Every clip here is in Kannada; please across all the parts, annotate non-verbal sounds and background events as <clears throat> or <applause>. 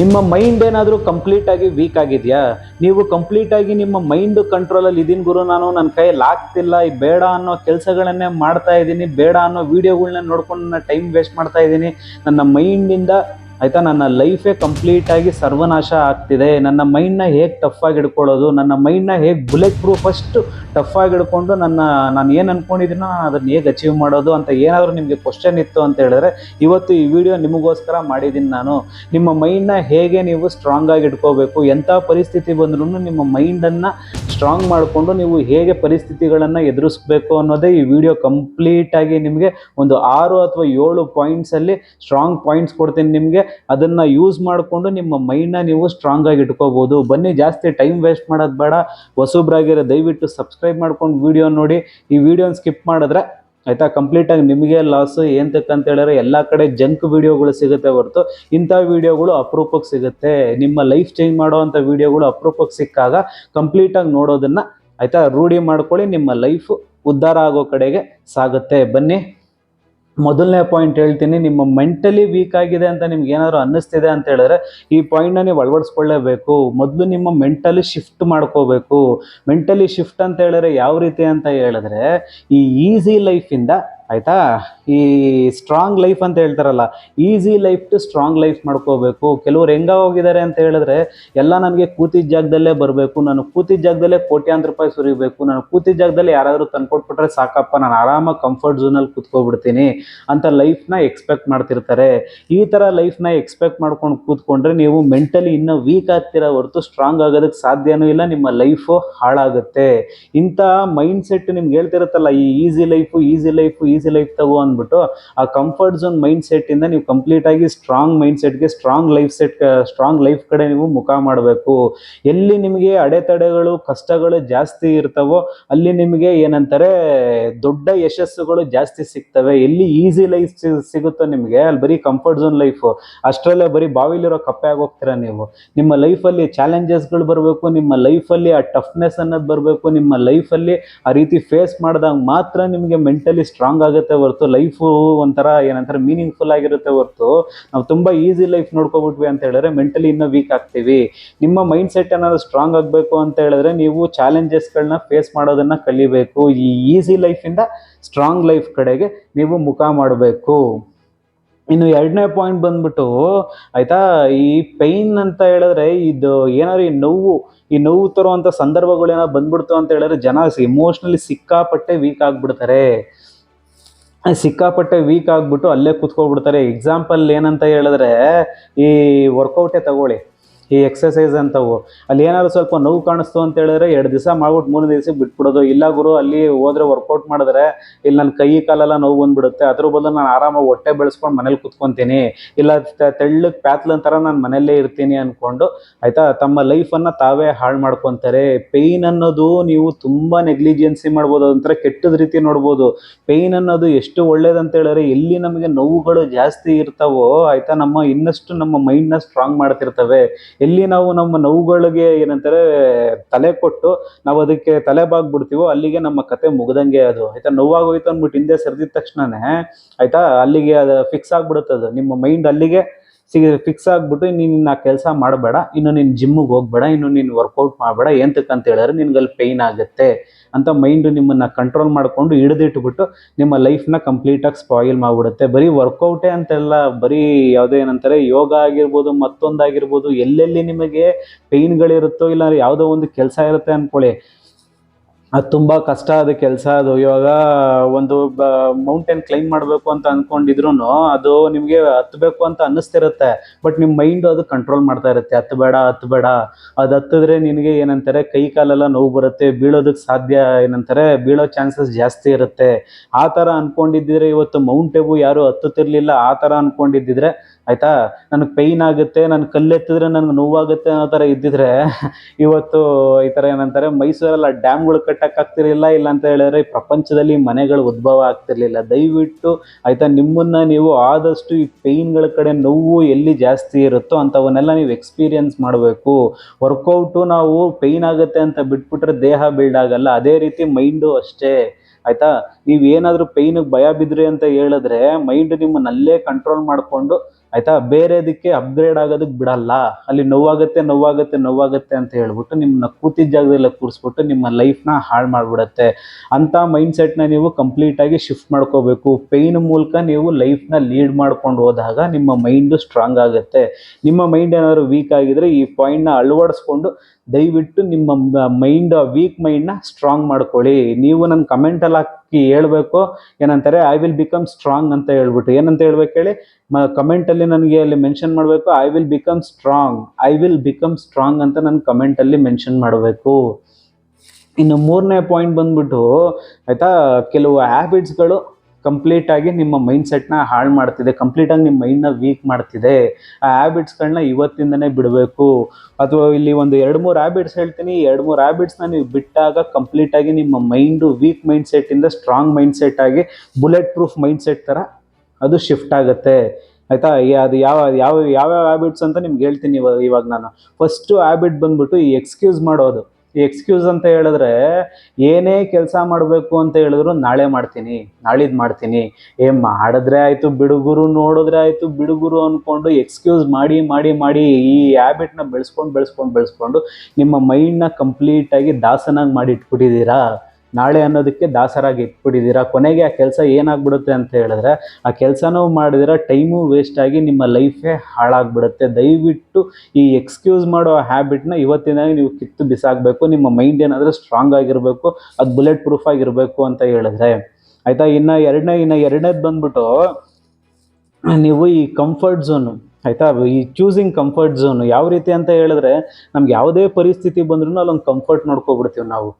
ನಿಮ್ಮ ಮೈಂಡ್ ಏನಾದರೂ ಕಂಪ್ಲೀಟಾಗಿ ವೀಕ್ ಆಗಿದೆಯಾ? ನೀವು ಕಂಪ್ಲೀಟಾಗಿ ನಿಮ್ಮ ಮೈಂಡ್ ಕಂಟ್ರೋಲಲ್ಲಿ ಇದೀನಿ ಗುರು, ನಾನು ನನ್ನ ಕೈಯಲ್ಲಿ ಆಗ್ತಿಲ್ಲ ಈ ಬೇಡ ಅನ್ನೋ ಕೆಲಸಗಳನ್ನೇ ಮಾಡ್ತಾ ಇದ್ದೀನಿ ಬೇಡ ಅನ್ನೋ ವೀಡಿಯೋಗಳನ್ನ ನೋಡ್ಕೊಂಡು ನನ್ನ ಟೈಮ್ ವೇಸ್ಟ್ ಮಾಡ್ತಾ ಇದ್ದೀನಿ ನನ್ನ ಮೈಂಡಿಂದ ಆಯಿತಾ? ನನ್ನ ಲೈಫೇ ಕಂಪ್ಲೀಟಾಗಿ ಸರ್ವನಾಶ ಆಗ್ತಿದೆ. ನನ್ನ ಮೈಂಡ್ನ ಹೇಗೆ ಟಫಾಗಿ ಹಿಡ್ಕೊಳ್ಳೋದು? ನನ್ನ ಮೈಂಡ್ನ ಹೇಗೆ ಬುಲೆಟ್ ಪ್ರೂಫ್ ಅಷ್ಟು ಟಫಾಗಿ ಹಿಡ್ಕೊಂಡು ನನ್ನ, ನಾನು ಏನು ಅನ್ಕೊಂಡಿದ್ದೀನೋ ಅದನ್ನ ಹೇಗೆ ಅಚೀವ್ ಮಾಡೋದು ಅಂತ ಏನಾದರೂ ನಿಮಗೆ ಕ್ವಶನ್ ಇತ್ತು ಅಂತ ಹೇಳಿದ್ರೆ ಇವತ್ತು ಈ ವಿಡಿಯೋ ನಿಮಗೋಸ್ಕರ ಮಾಡಿದ್ದೀನಿ ನಾನು. ನಿಮ್ಮ ಮೈಂಡ್ನ ಹೇಗೆ ನೀವು ಸ್ಟ್ರಾಂಗ್ ಆಗಿ ಇಟ್ಕೋಬೇಕು ಎಂಥ ಪರಿಸ್ಥಿತಿ ಬಂದ್ರೂ ನಿಮ್ಮ ಮೈಂಡನ್ನು ಸ್ಟ್ರಾಂಗ್ ಮಾಡಿಕೊಂಡು ನೀವು ಹೇಗೆ ಪರಿಸ್ಥಿತಿಗಳನ್ನು ಎದುರಿಸ್ಬೇಕು ಅನ್ನೋದೇ ಈ ವಿಡಿಯೋ ಕಂಪ್ಲೀಟಾಗಿ ನಿಮಗೆ ಒಂದು ಆರು ಅಥವಾ ಏಳು ಪಾಯಿಂಟ್ಸಲ್ಲಿ ಸ್ಟ್ರಾಂಗ್ ಪಾಯಿಂಟ್ಸ್ ಕೊಡ್ತೀನಿ ನಿಮಗೆ. ಅದನ್ನು ಯೂಸ್ ಮಾಡಿಕೊಂಡು ನಿಮ್ಮ ಮೈಂಡ್ನ ನೀವು ಸ್ಟ್ರಾಂಗ್ ಆಗಿ ಇಟ್ಕೋಬೋದು. ಬನ್ನಿ, ಜಾಸ್ತಿ ಟೈಮ್ ವೇಸ್ಟ್ ಮಾಡೋದು ಬೇಡ. ಹೊಸಬ್ರಾಗಿರೋ ದಯವಿಟ್ಟು ಸಬ್ಸ್ಕ್ರೈಬ್ ಮಾಡ್ಕೊಂಡು ವಿಡಿಯೋ ನೋಡಿ. ಈ ವಿಡಿಯೋನ ಸ್ಕಿಪ್ ಮಾಡಿದ್ರೆ ಆಯಿತಾ ಕಂಪ್ಲೀಟಾಗಿ ನಿಮಗೆ ಲಾಸು ಅಂತ ಹೇಳಿದ್ರೆ ಎಲ್ಲ ಕಡೆ ಜಂಕ್ ವೀಡಿಯೋಗಳು ಸಿಗುತ್ತೆ ಹೊರತು. ಇಂಥ ವೀಡಿಯೋಗಳು ಅಪರೂಪಕ್ಕೆ ಸಿಗುತ್ತೆ. ನಿಮ್ಮ ಲೈಫ್ ಚೇಂಜ್ ಮಾಡೋವಂಥ ವೀಡಿಯೋಗಳು ಅಪರೂಪಕ್ಕೆ ಸಿಕ್ಕಾಗ ಕಂಪ್ಲೀಟಾಗಿ ನೋಡೋದನ್ನು ಆಯಿತಾ ರೂಢಿ ಮಾಡ್ಕೊಳ್ಳಿ. ನಿಮ್ಮ ಲೈಫು ಉದ್ಧಾರ ಆಗೋ ಕಡೆಗೆ ಸಾಗುತ್ತೆ. ಬನ್ನಿ. ಮೊದಲನೇ ಪಾಯಿಂಟ್ ಹೇಳ್ತೀನಿ, ನಿಮ್ಮ ಮೆಂಟಲಿ ವೀಕ್ ಆಗಿದೆ ಅಂತ ನಿಮ್ಗೆ ಏನಾದರೂ ಅನ್ನಿಸ್ತಿದೆ ಅಂತ ಹೇಳಿದ್ರೆ ಈ ಪಾಯಿಂಟ್ನ ನೀವು ಅಳವಡಿಸ್ಕೊಳ್ಳೇಬೇಕು. ಮೊದಲು ನಿಮ್ಮ ಮೆಂಟಲಿ ಶಿಫ್ಟ್ ಮಾಡ್ಕೋಬೇಕು. ಮೆಂಟಲಿ ಶಿಫ್ಟ್ ಅಂತ ಹೇಳಿದ್ರೆ ಯಾವ ರೀತಿ ಅಂತ ಹೇಳಿದ್ರೆ ಈ ಈಸಿ ಲೈಫಿಂದ ಆಯಿತಾ? ಈ ಸ್ಟ್ರಾಂಗ್ ಲೈಫ್ ಅಂತ ಹೇಳ್ತಾರಲ್ಲ easy life to strong life ಮಾಡ್ಕೋಬೇಕು. ಕೆಲವ್ರು ಹೆಂಗ ಹೋಗಿದ್ದಾರೆ ಅಂತ ಹೇಳಿದ್ರೆ, ಎಲ್ಲ ನನಗೆ ಕೂತಿದ್ದ ಜಾಗದಲ್ಲೇ ಬರಬೇಕು, ನಾನು ಕೂತಿದ್ದ ಜಾಗದಲ್ಲೇ ಕೋಟ್ಯಾಂತರ ರೂಪಾಯಿ ಸುರಿಬೇಕು, ನಾನು ಕೂತಿದ್ದ ಜಾಗದಲ್ಲಿ ಯಾರಾದರೂ ತಂದ್ಕೊಟ್ಬಿಟ್ರೆ ಸಾಕಪ್ಪ, ನಾನು ಆರಾಮಾಗಿ ಕಂಫರ್ಟ್ ಝೋನಲ್ಲಿ ಕೂತ್ಕೊಬಿಡ್ತೀನಿ ಅಂತ ಲೈಫ್ನ ಎಕ್ಸ್ಪೆಕ್ಟ್ ಮಾಡ್ತಿರ್ತಾರೆ. ಈ ಥರ ಲೈಫ್ನ ಎಕ್ಸ್ಪೆಕ್ಟ್ ಮಾಡ್ಕೊಂಡು ಕೂತ್ಕೊಂಡ್ರೆ ನೀವು ಮೆಂಟಲಿ ಇನ್ನೂ ವೀಕ್ ಆಗ್ತಿರೋ ಹೊರತು ಸ್ಟ್ರಾಂಗ್ ಆಗೋದಕ್ಕೆ ಸಾಧ್ಯನೂ ಇಲ್ಲ, ನಿಮ್ಮ ಲೈಫು ಹಾಳಾಗುತ್ತೆ. ಇಂಥ ಮೈಂಡ್ ಸೆಟ್ ನಿಮ್ಗೆ ಹೇಳ್ತಿರುತ್ತಲ್ಲ, ಈ easy life easy life easy life ತಗೋ ಅಂದ್ಬಿಟ್ಟು. ಆ ಕಂಫರ್ಟ್ ಝೋನ್ ಮೈಂಡ್ ಸೆಟ್ಟಿಂದ ನೀವು ಕಂಪ್ಲೀಟ್ ಆಗಿ strong mind ಸೆಟ್ಗೆ strong life set strong life ಕಡೆ ನೀವು ಮುಖ ಮಾಡಬೇಕು. ಎಲ್ಲಿ ನಿಮಗೆ ಅಡೆತಡೆಗಳು, ಕಷ್ಟಗಳು ಜಾಸ್ತಿ ಇರ್ತವೋ ಅಲ್ಲಿ ನಿಮಗೆ ಏನಂತಾರೆ ದೊಡ್ಡ ಯಶಸ್ಸುಗಳು ಜಾಸ್ತಿ ಸಿಗ್ತವೆ. ಎಲ್ಲಿ ಈಸಿ ಲೈಫ್ ಸಿಗುತ್ತೋ ನಿಮಗೆ ಅಲ್ಲಿ ಬರೀ ಕಂಫರ್ಟ್ ಝೋನ್ ಲೈಫು ಅಷ್ಟರಲ್ಲೇ ಬರೀ ಬಾವಿಲಿರೋ ಕಪ್ಪೆ ಆಗೋಗ್ತೀರಾ ನೀವು. ನಿಮ್ಮ ಲೈಫಲ್ಲಿ ಚಾಲೆಂಜಸ್ಗಳು ಬರಬೇಕು, ನಿಮ್ಮ ಲೈಫಲ್ಲಿ ಆ ಟಫ್ನೆಸ್ ಅನ್ನೋದು ಬರಬೇಕು, ನಿಮ್ಮ ಲೈಫಲ್ಲಿ ಆ ರೀತಿ ಫೇಸ್ ಮಾಡಿದಾಗ ಮಾತ್ರ ನಿಮಗೆ ಮೆಂಟಲಿ ಸ್ಟ್ರಾಂಗ್ ಆಗುತ್ತೆ ಹೊರತು ಲೈಫು ಒಂಥರ ಏನಂತಾರೆ ಮೀನಿಂಗ್ಫುಲ್ ಆಗಿರುತ್ತೆ ಹೊರತು. ನಾವು ತುಂಬ ಈಸಿ ಲೈಫ್ ನೋಡ್ಕೊಬಿಟ್ವಿ ಅಂತ ಹೇಳಿದ್ರೆ ಮೆಂಟಲಿ ಇನ್ನೂ ವೀಕ್ ಆಗ್ತೀವಿ. ನಿಮ್ಮ ಮೈಂಡ್ ಸೆಟ್ ಏನಾದ್ರು ಸ್ಟ್ರಾಂಗ್ ಆಗಬೇಕು ಅಂತ ಹೇಳಿದ್ರೆ ನೀವು ಚಾಲೆಂಜಸ್ಗಳನ್ನ ಫೇಸ್ ಮಾಡೋದನ್ನು ಕಲಿಬೇಕು. ಈ ಈಸಿ ಲೈಫಿಂದ ಸ್ಟ್ರಾಂಗ್ ಲೈಫ್ ಕಡೆಗೆ ನೀವು ಮುಖ ಮಾಡಬೇಕು. ಇನ್ನು ಎರಡನೇ ಪಾಯಿಂಟ್ ಬಂದ್ಬಿಟ್ಟು ಆಯ್ತಾ, ಈ ಪೈನ್ ಅಂತ ಹೇಳಿದ್ರೆ ಇದು ಏನಾದ್ರು ಈ ನೋವು ಈ ನೋವು ತರುವಂಥ ಸಂದರ್ಭಗಳು ಏನಾದ್ರು ಬಂದ್ಬಿಡ್ತು ಅಂತ ಹೇಳಿದ್ರೆ ಜನ ಇಮೋಷ್ನಲಿ ಸಿಕ್ಕಾಪಟ್ಟೆ ವೀಕ್ ಆಗ್ಬಿಡ್ತಾರೆ. ಸಿಕ್ಕಾಪಟ್ಟೆ ವೀಕ್ ಆಗಿಬಿಟ್ಟು ಅಲ್ಲೇ ಕುತ್ಕೊಬಿಡ್ತಾರೆ ಎಕ್ಸಾಂಪಲ್ ಏನಂತ ಹೇಳಿದ್ರೆ ಈ ವರ್ಕೌಟೇ ತಗೊಳ್ಳಿ. ಈ ಎಕ್ಸಸೈಸ್ ಅಂತವು. ಅಲ್ಲಿ ಏನಾದ್ರು ಸ್ವಲ್ಪ ನೋವು ಕಾಣಿಸ್ತು ಅಂತ ಹೇಳಿದ್ರೆ ಎರಡು ದಿವಸ ಮಾಡ್ಬಿಟ್ಟು ಮೂರನೇ ದಿವಸ ಬಿಟ್ಬಿಡೋದು. ಇಲ್ಲ ಗುರು, ಅಲ್ಲಿ ಹೋದ್ರೆ ವರ್ಕೌಟ್ ಮಾಡಿದ್ರೆ ಇಲ್ಲಿ ನನ್ನ ಕೈ ಕಾಲೆಲ್ಲ ನೋವು ಬಂದ್ಬಿಡುತ್ತೆ. ಅದ್ರ ಬದಲು ನಾನು ಆರಾಮಾಗಿ ಹೊಟ್ಟೆ ಬೆಳೆಸ್ಕೊಂಡು ಮನೇಲಿ ಕುತ್ಕೊತೀನಿ. ಇಲ್ಲ ತೆಳ್ಳಗೆ ಪ್ಯಾತ್ಲನ್ ಥರ ನಾನು ಮನೆಯಲ್ಲೇ ಇರ್ತೀನಿ ಅಂದ್ಕೊಂಡು ಆಯಿತಾ, ತಮ್ಮ ಲೈಫನ್ನು ತಾವೇ ಹಾಳು ಮಾಡ್ಕೊತಾರೆ. ಪೇಯ್ನ್ ಅನ್ನೋದು ನೀವು ತುಂಬ ನೆಗ್ಲಿಜಿಯನ್ಸಿ ಮಾಡ್ಬೋದು. ಅದೊಂಥರ ಕೆಟ್ಟದ ರೀತಿ ನೋಡ್ಬೋದು. ಪೇಯ್ನ್ ಅನ್ನೋದು ಎಷ್ಟು ಒಳ್ಳೇದಂತ ಹೇಳಿದ್ರೆ ಎಲ್ಲಿ ನಮಗೆ ನೋವುಗಳು ಜಾಸ್ತಿ ಇರ್ತಾವೋ ಆಯಿತಾ, ನಮ್ಮ ಇನ್ನಷ್ಟು ನಮ್ಮ ಮೈಂಡ್ನ ಸ್ಟ್ರಾಂಗ್ ಮಾಡ್ತಿರ್ತವೆ. ಎಲ್ಲಿ ನಾವು ನಮ್ಮ ನೋವುಗಳಿಗೆ ಏನಂತಾರೆ ತಲೆ ಕೊಟ್ಟು ನಾವು ಅದಕ್ಕೆ ತಲೆ ಬಾಗ್ಬಿಡ್ತೀವೋ ಅಲ್ಲಿಗೆ ನಮ್ಮ ಕತೆ ಮುಗ್ದಂಗೆ ಅದು. ಆಯ್ತಾ? ನೋವಾಗೋಯ್ತು ಅಂದ್ಬಿಟ್ಟು ಹಿಂದೆ ಸರಿದಿದ ತಕ್ಷಣನೇ, ಆಯ್ತಾ? ಅಲ್ಲಿಗೆ ಅದು ಫಿಕ್ಸ್ ಆಗ್ಬಿಡುತ್ತೆ ಅದು. ನಿಮ್ಮ ಮೈಂಡ್ ಅಲ್ಲಿಗೆ ಸಿಗ ಫಿಕ್ಸ್ ಆಗ್ಬಿಟ್ಟು ನೀನು ಆ ಕೆಲಸ ಮಾಡಬೇಡ, ಇನ್ನು ನೀನು ಜಿಮ್ಮಿಗೆ ಹೋಗ್ಬೇಡ, ಇನ್ನು ನೀನು ವರ್ಕೌಟ್ ಮಾಡಬೇಡ ಎಂತಕ್ಕೆ ಅಂತ ಹೇಳಿದ್ರೆ ನಿನ್ಗೆ ಅಲ್ಲಿ ಪೈನ್ ಆಗುತ್ತೆ. ಅಂತ ಮೈಂಡ್ ನಿಮ್ಮನ್ನ ಕಂಟ್ರೋಲ್ ಮಾಡಿಕೊಂಡು ಹಿಡಿದಿಟ್ಬಿಟ್ಟು ನಿಮ್ಮ ಲೈಫ್ನ ಕಂಪ್ಲೀಟಾಗಿ ಸ್ಪಾಯಿಲ್ ಮಾಡಿಬಿಡುತ್ತೆ. ಬರೀ ವರ್ಕೌಟೇ ಅಂತೆಲ್ಲ, ಬರೀ ಯಾವುದೇ ಏನಂತಾರೆ, ಯೋಗ ಆಗಿರ್ಬೋದು ಮತ್ತೊಂದಾಗಿರ್ಬೋದು ಎಲ್ಲೆಲ್ಲಿ ನಿಮಗೆ ಪೈನ್ಗಳಿರುತ್ತೋ ಇಲ್ಲ ಯಾವುದೋ ಒಂದು ಕೆಲಸ ಇರುತ್ತೆ ಅಂದ್ಕೊಳ್ಳಿ ಅದು ತುಂಬ ಕಷ್ಟ, ಅದು ಕೆಲಸ, ಅದು ಇವಾಗ ಒಂದು ಮೌಂಟೇನ್ ಕ್ಲೈಮ್ ಮಾಡಬೇಕು ಅಂತ ಅಂದ್ಕೊಂಡಿದ್ರು ಅದು ನಿಮಗೆ ಹತ್ತಬೇಕು ಅಂತ ಅನ್ನಿಸ್ತಿರುತ್ತೆ. ಬಟ್ ನಿಮ್ಮ ಮೈಂಡು ಅದು ಕಂಟ್ರೋಲ್ ಮಾಡ್ತಾ ಇರುತ್ತೆ. ಹತ್ತಬೇಡ ಹತ್ತಬೇಡ ಅದು ಹತ್ತಿದ್ರೆ ನಿನಗೆ ಏನಂತಾರೆ, ಕೈ ಕಾಲೆಲ್ಲ ನೋವು ಬರುತ್ತೆ, ಬೀಳೋದಕ್ಕೆ ಸಾಧ್ಯ ಏನಂತಾರೆ, ಬೀಳೋ ಚಾನ್ಸಸ್ ಜಾಸ್ತಿ ಇರುತ್ತೆ. ಆ ಥರ ಅಂದ್ಕೊಂಡಿದ್ದಿದ್ರೆ ಇವತ್ತು ಮೌಂಟ್ ಎಬು ಯಾರು ಹತ್ತುತ್ತಿರಲಿಲ್ಲ. ಆ ಥರ ಅಂದ್ಕೊಂಡಿದ್ದಿದ್ರೆ ಆಯಿತಾ? ನನಗೆ ಪೈನ್ ಆಗುತ್ತೆ, ನಾನು ಕಲ್ಲೆತ್ತಿದ್ರೆ ನನಗೆ ನೋವಾಗುತ್ತೆ ಅನ್ನೋ ಥರ ಇದ್ದಿದ್ರೆ <laughs> ಇವತ್ತು ಈ ಥರ ಏನಂತಾರೆ, ಮೈಸೂರೆಲ್ಲ ಡ್ಯಾಮ್ಗಳು ಕಟ್ಟಕ್ಕಾಗ್ತಿರಲಿಲ್ಲ ಇಲ್ಲ ಅಂತ ಹೇಳಿದ್ರೆ ಪ್ರಪಂಚದಲ್ಲಿ ಮನೆಗಳು ಉದ್ಭವ ಆಗ್ತಿರ್ಲಿಲ್ಲ. ದಯವಿಟ್ಟು ಆಯ್ತಾ ನಿಮ್ಮನ್ನ ನೀವು ಆದಷ್ಟು ಈ ಪೇಯ್ನ್ಗಳ ಕಡೆ ನೋವು ಎಲ್ಲಿ ಜಾಸ್ತಿ ಇರುತ್ತೋ ಅಂಥವನ್ನೆಲ್ಲ ನೀವು ಎಕ್ಸ್ಪೀರಿಯನ್ಸ್ ಮಾಡಬೇಕು. ವರ್ಕೌಟು ನಾವು ಪೇಯ್ನ್ ಆಗುತ್ತೆ ಅಂತ ಬಿಟ್ಬಿಟ್ರೆ ದೇಹ ಬಿಲ್ಡ್ ಆಗಲ್ಲ. ಅದೇ ರೀತಿ ಮೈಂಡು ಅಷ್ಟೇ. ಆಯ್ತಾ? ನೀವು ಏನಾದರೂ ಪೇಯ್ನಿಗೆ ಭಯ ಬಿದ್ರಿ ಅಂತ ಹೇಳಿದ್ರೆ ಮೈಂಡ್ ನಿಮ್ಮನ್ನ ಅಲ್ಲೇ ಕಂಟ್ರೋಲ್ ಮಾಡಿಕೊಂಡು ಆಯ್ತಾ? ಬೇರೆದಕ್ಕೆ ಅಪ್ಗ್ರೇಡ್ ಆಗೋದಕ್ಕೆ ಬಿಡಲ್ಲ. ಅಲ್ಲಿ ನೋವಾಗುತ್ತೆ ನೋವಾಗುತ್ತೆ ನೋವಾಗುತ್ತೆ ಅಂತ ಹೇಳ್ಬಿಟ್ಟು ನಿಮ್ಮನ್ನ ಕೂತಿದ್ದ ಜಾಗದಲ್ಲೇ ಕೂರಿಸ್ಬಿಟ್ಟು ನಿಮ್ಮ ಲೈಫ್ನ ಹಾಳು ಮಾಡಿಬಿಡತ್ತೆ. ಅಂಥ ಮೈಂಡ್ ಸೆಟ್ನ ನೀವು ಕಂಪ್ಲೀಟಾಗಿ ಶಿಫ್ಟ್ ಮಾಡ್ಕೋಬೇಕು. ಪೇಯ್ನ್ ಮೂಲಕ ನೀವು ಲೈಫ್ನ ಲೀಡ್ ಮಾಡ್ಕೊಂಡು ಹೋದಾಗ ನಿಮ್ಮ ಮೈಂಡು ಸ್ಟ್ರಾಂಗ್ ಆಗುತ್ತೆ. ನಿಮ್ಮ ಮೈಂಡ್ ಏನಾದರೂ ವೀಕ್ ಆಗಿದ್ರೆ ಈ ಪಾಯಿಂಟ್ನ ಅಳವಡಿಸ್ಕೊಂಡು ದಯವಿಟ್ಟು ನಿಮ್ಮ ಮೈಂಡ್ ವೀಕ್ ಮೈಂಡ್ನ ಸ್ಟ್ರಾಂಗ್ ಮಾಡ್ಕೊಳ್ಳಿ. ನೀವು ನನ್ನ ಕಮೆಂಟಲ್ಲಿ ಹಾಕಿ ಹೇಳ್ಬೇಕು, ಏನಂತಾರೆ ಐ ವಿಲ್ ಬಿಕಮ್ ಸ್ಟ್ರಾಂಗ್ ಅಂತ ಹೇಳ್ಬಿಟ್ಟು. ಏನಂತ ಹೇಳ್ಬೇಕು ಹೇಳಿ? ಕಮೆಂಟಲ್ಲಿ ನನಗೆ ಅಲ್ಲಿ ಮೆನ್ಷನ್ ಮಾಡಬೇಕು I will become strong I will become strong ಅಂತ ನನ್ನ ಕಮೆಂಟಲ್ಲಿ ಮೆನ್ಷನ್ ಮಾಡಬೇಕು. ಇನ್ನು ಮೂರನೇ ಪಾಯಿಂಟ್ ಬಂದ್ಬಿಟ್ಟು, ಆಯಿತಾ, ಕೆಲವು ಹ್ಯಾಬಿಟ್ಸ್ಗಳು ಕಂಪ್ಲೀಟಾಗಿ ನಿಮ್ಮ ಮೈಂಡ್ ಸೆಟ್ನ ಹಾಳು ಮಾಡ್ತಿದೆ. ಕಂಪ್ಲೀಟಾಗಿ ನಿಮ್ಮ ಮೈಂಡ್ನ ವೀಕ್ ಮಾಡ್ತಿದೆ. ಆ ಹ್ಯಾಬಿಟ್ಸ್ಗಳನ್ನ ಇವತ್ತಿಂದನೇ ಬಿಡಬೇಕು. ಅಥವಾ ಇಲ್ಲಿ ಒಂದು ಎರಡು ಮೂರು ಹ್ಯಾಬಿಟ್ಸ್ ಹೇಳ್ತೀನಿ. ಎರಡು ಮೂರು ಹ್ಯಾಬಿಟ್ಸ್ನ ನೀವು ಬಿಟ್ಟಾಗ ಕಂಪ್ಲೀಟಾಗಿ ನಿಮ್ಮ ಮೈಂಡು ವೀಕ್ ಮೈಂಡ್ ಸೆಟ್ಟಿಂದ ಸ್ಟ್ರಾಂಗ್ ಮೈಂಡ್ ಸೆಟ್ ಆಗಿ ಬುಲೆಟ್ ಪ್ರೂಫ್ ಮೈಂಡ್ ಸೆಟ್ ಥರ ಅದು ಶಿಫ್ಟ್ ಆಗುತ್ತೆ. ಆಯಿತಾ? ಅದು ಯಾವ ಯಾವ, ಯಾವ್ಯಾವ ಹ್ಯಾಬಿಟ್ಸ್ ಅಂತ ನಿಮ್ಗೆ ಹೇಳ್ತೀನಿ ಇವಾಗ ಇವಾಗ ನಾನು. ಫಸ್ಟು ಹ್ಯಾಬಿಟ್ ಬಂದ್ಬಿಟ್ಟು ಈ ಎಕ್ಸ್ಕ್ಯೂಸ್ ಮಾಡೋದು. ಎಕ್ಸ್ಕ್ಯೂಸ್ ಅಂತ ಹೇಳಿದ್ರೆ, ಏನೇ ಕೆಲಸ ಮಾಡಬೇಕು ಅಂತ ಹೇಳಿದ್ರು ನಾಳೆ ಮಾಡ್ತೀನಿ ನಾಳಿದ್ದು ಮಾಡ್ತೀನಿ. ಏ, ಮಾಡಿದ್ರೆ ಆಯಿತು ಬಿಡುಗುರು ನೋಡಿದ್ರೆ ಆಯಿತು ಬಿಡುಗುರು ಅಂದ್ಕೊಂಡು ಎಕ್ಸ್ಕ್ಯೂಸ್ ಮಾಡಿ ಮಾಡಿ ಮಾಡಿ ಈ ಹ್ಯಾಬಿಟ್ನ ಬೆಳೆಸ್ಕೊಂಡು ಬೆಳೆಸ್ಕೊಂಡು ಬೆಳೆಸ್ಕೊಂಡು ನಿಮ್ಮ ಮೈಂಡ್ನ ಕಂಪ್ಲೀಟಾಗಿ ದಾಸನಾಗಿ ಮಾಡಿ ಇಟ್ಬಿಟ್ಟಿದ್ದೀರಾ? ನಾಳೆ ಅನ್ನೋದಕ್ಕೆ ದಾಸರಾಗಿ ಇಟ್ಬಿಟ್ಟಿದ್ದೀರಾ? ಕೊನೆಗೆ ಆ ಕೆಲಸ ಏನಾಗ್ಬಿಡುತ್ತೆ ಅಂತ ಹೇಳಿದ್ರೆ, ಆ ಕೆಲಸನೂ ಮಾಡಿದ್ರೆ ಟೈಮು ವೇಸ್ಟ್ ಆಗಿ ನಿಮ್ಮ ಲೈಫೇ ಹಾಳಾಗ್ಬಿಡುತ್ತೆ. ದಯವಿಟ್ಟು ಈ ಎಕ್ಸ್ಕ್ಯೂಸ್ ಮಾಡೋ ಹ್ಯಾಬಿಟ್ನ ಇವತ್ತಿನ ನೀವು ಕಿತ್ತು ಬಿಸಾಕಬೇಕು, ನಿಮ್ಮ ಮೈಂಡ್ ಏನಾದರೂ ಸ್ಟ್ರಾಂಗ್ ಆಗಿರಬೇಕು, ಅದು ಬುಲೆಟ್ ಪ್ರೂಫ್ ಆಗಿರಬೇಕು ಅಂತ ಹೇಳಿದ್ರೆ. ಆಯಿತಾ? ಇನ್ನು ಎರಡನೇ, ಇನ್ನು ಎರಡನೇದು ಬಂದ್ಬಿಟ್ಟು, ನೀವು ಈ ಕಂಫರ್ಟ್ ಝೋನು ಆಯಿತಾ? ಈ ಚೂಸಿಂಗ್ ಕಂಫರ್ಟ್ ಝೋನು ಯಾವ ರೀತಿ ಅಂತ ಹೇಳಿದ್ರೆ, ನಮ್ಗೆ ಯಾವುದೇ ಪರಿಸ್ಥಿತಿ ಬಂದ್ರೂ ಅಲ್ಲೊಂದು ಕಂಫರ್ಟ್ ನೋಡ್ಕೊಬಿಡ್ತೀವಿ ನಾವು.